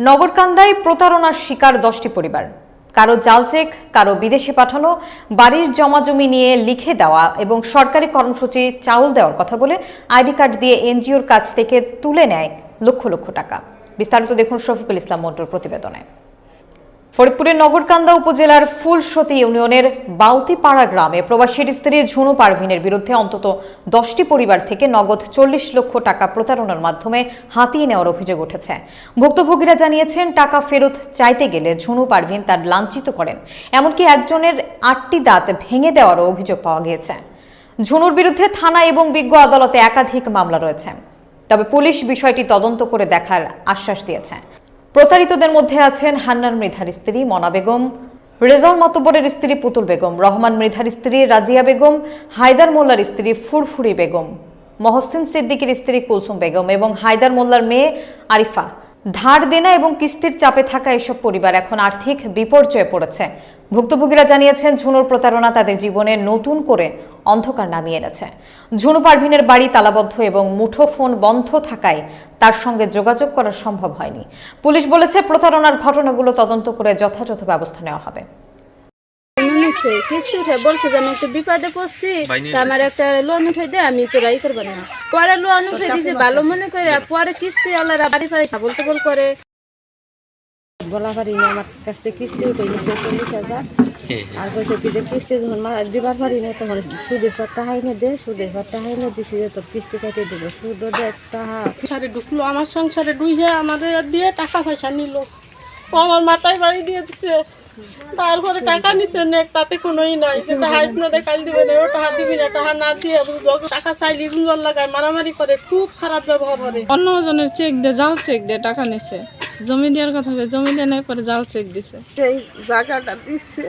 নগরকান্দায় প্রতারণার শিকার দশটি পরিবার। কারও জাল চেক, কারও বিদেশে পাঠানো, বাড়ির জমাজমি নিয়ে লিখে দেওয়া এবং সরকারি কর্মসূচি চাউল দেওয়ার কথা বলে আইডি কার্ড দিয়ে এনজিওর কাছ থেকে তুলে নেয় লক্ষ লক্ষ টাকা। বিস্তারিত দেখুন শফিকুল ইসলাম মন্টুর প্রতিবেদনে। ফরিদপুরের নগরকান্দা উপজেলার ফুলসতী ইউনিয়নের বাউতিপাড়া গ্রামে প্রবাসীর স্ত্রী ঝুনু পারভিনের বিরুদ্ধে অন্তত দশটি পরিবার থেকে নগদ চল্লিশ লক্ষ টাকা প্রতারণার মাধ্যমে হাতিয়ে নেওয়ার অভিযোগ উঠেছে। ভুক্তভোগীরা জানিয়েছেন, টাকা ফেরত চাইতে গেলে ঝুনু পারভিন তার লাঞ্ছিত করেন। এমনকি একজনের আটটি দাঁত ভেঙে দেওয়ারও অভিযোগ পাওয়া গিয়েছে। ঝুনুর বিরুদ্ধে থানা এবং বিজ্ঞ আদালতে একাধিক মামলা রয়েছে। তবে পুলিশ বিষয়টি তদন্ত করে দেখার আশ্বাস দিয়েছে। প্রতারিতদের মধ্যে আছেন হান্নান মৃধার স্ত্রী মনা বেগম রেজাল মাতব্বরের স্ত্রী পুতুল বেগম, রহমান মৃধার স্ত্রী রাজিয়া বেগম, হায়দার মোল্লার স্ত্রী ফুরফুরি বেগম, মহসিন সিদ্দিকীর স্ত্রী কুলসুম বেগম এবং হায়দার মোল্লার মেয়ে আরিফা। ধার দেনা এবং কিস্তির চাপে থাকা এসব পরিবার এখন আর্থিক বিপর্যয়ে পড়েছে। ভুক্তভোগীরা জানিয়েছেন ঝুনুর প্রতারণা তাদের জীবনে নতুন করে অন্ধকার নামিয়ে এনেছে। ঝুনু পারভিনের বাড়ি তালাবদ্ধ এবং মুঠোফোন বন্ধ থাকায় তার সঙ্গে যোগাযোগ করা সম্ভব হয়নি। পুলিশ বলেছে প্রতারণার ঘটনাগুলো তদন্ত করে যথাযথ ব্যবস্থা নেওয়া হবে। নিছে কিস্তি উঠে বলছে যে আমি একটা বিপদে পড়ছি আমার একটা লোন উঠে দে আমি তো রাই করব না। পরে লোন উঠে দিয়েছে ভালো মনে করে পরে কিস্তি আল্লাহরা বাড়ি ফাড়ি সাবল তবল করে। বলা পারি না আমার কাছ থেকে কিস্তি উঠে নিছে চল্লিশ হাজার। আর বলছে কি যে কিস্তি যখন দিবার পারি না তখন সুদের পর টাহাই না দে সুদের পর টাহাই না দিছি যে তোর কিস্তি কাটিয়ে দেবো। সুদও দে টাহা সংসারে ঢুকলো আমার সংসারে ডুইয়ে আমাদের দিয়ে টাকা পয়সা নিল। আমার মাথায় বাড়ি দিয়ে দিছে। তারপরে টাকা নিছে নে তাতে কোনোই নাই। যে টাকা না দে কাল দিবে না ও টাকা দিবি না টাকা না দিয়ে টাকা চাইলি রুল লাগায় মারামারি করে খুব খারাপ ব্যবহার করে। অন্য জনের চেক দে জাল চেক দে টাকা নিছে। জমি দেওয়ার কথা জমি দিয়ে নেই পরে জাল চেক দিছে। এই জায়গাটা দিচ্ছে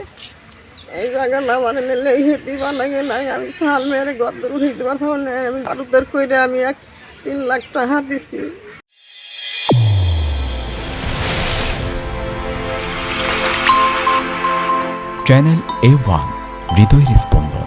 এই জায়গাটা মানে নিলে দিবা লাগে নাই। আমি সাল মেরে গদ্দর উঠে দিবার ভাব নাই আমি আলুদের কইরে আমি এক তিন লাখ টাকা দিছি। চ্যানেল এ ওয়ান হৃদয়ের স্পন্দন।